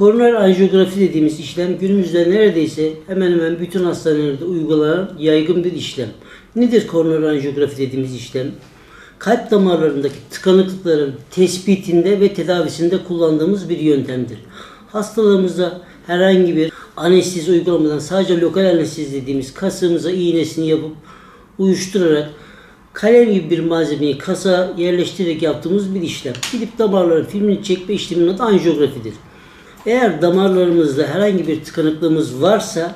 Koroner anjiyografi dediğimiz işlem günümüzde neredeyse hemen hemen bütün hastanelerde uygulanan yaygın bir işlem. Nedir koroner anjiyografi dediğimiz işlem? Kalp damarlarındaki tıkanıklıkların tespitinde ve tedavisinde kullandığımız bir yöntemdir. Hastalığımızda herhangi bir anestezi uygulamadan sadece lokal anestezi dediğimiz kasığımıza iğnesini yapıp uyuşturarak kalem gibi bir malzemeyi kasa yerleştirerek yaptığımız bir işlem. Gidip damarların filmini çekme işleminin adı anjiyografidir. Eğer damarlarımızda herhangi bir tıkanıklığımız varsa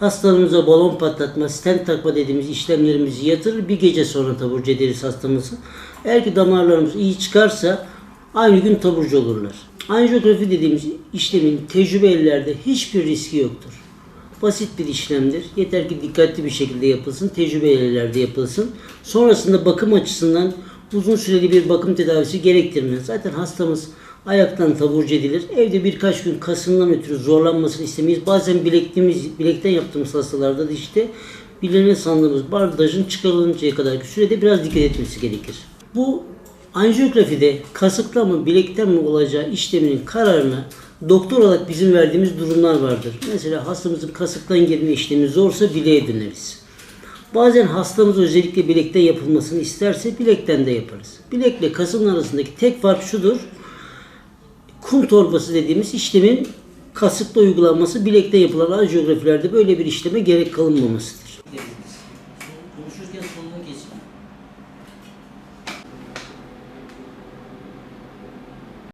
hastalığımıza balon patlatma, stent takma dediğimiz işlemlerimizi yatırır. Bir gece sonra taburcu ederiz hastamızı. Eğer ki damarlarımız iyi çıkarsa aynı gün taburcu olurlar. Anjiyografi dediğimiz işlemin tecrübe ellerde hiçbir riski yoktur. Basit bir işlemdir. Yeter ki dikkatli bir şekilde yapılsın, tecrübeli ellerde yapılsın. Sonrasında bakım açısından uzun süreli bir bakım tedavisi gerektirmez. Zaten hastamız ayaktan taburcu edilir. Evde birkaç gün kasından ötürü zorlanmasını istemeyiz. Bazen bilektiğimiz, bilekten yaptığımız hastalarda da işte bileğine sandığımız bardajın çıkarılıncaya kadar sürede biraz dikkat etmesi gerekir. Bu anjiyografide kasıkla mı bilekten mi olacağı işleminin kararını doktor olarak bizim verdiğimiz durumlar vardır. Mesela hastamızın kasıktan girme işlemi zorsa bileğe döneriz. Bazen hastamız özellikle bilekten yapılmasını isterse bilekten de yaparız. Bilekle kasın arasındaki tek fark şudur kum torbası dediğimiz işlemin kasıtlı uygulanması bilekte yapılan anjiyografilerde böyle bir işleme gerek kalınmamasıdır. Konuşurken sonuna geçin.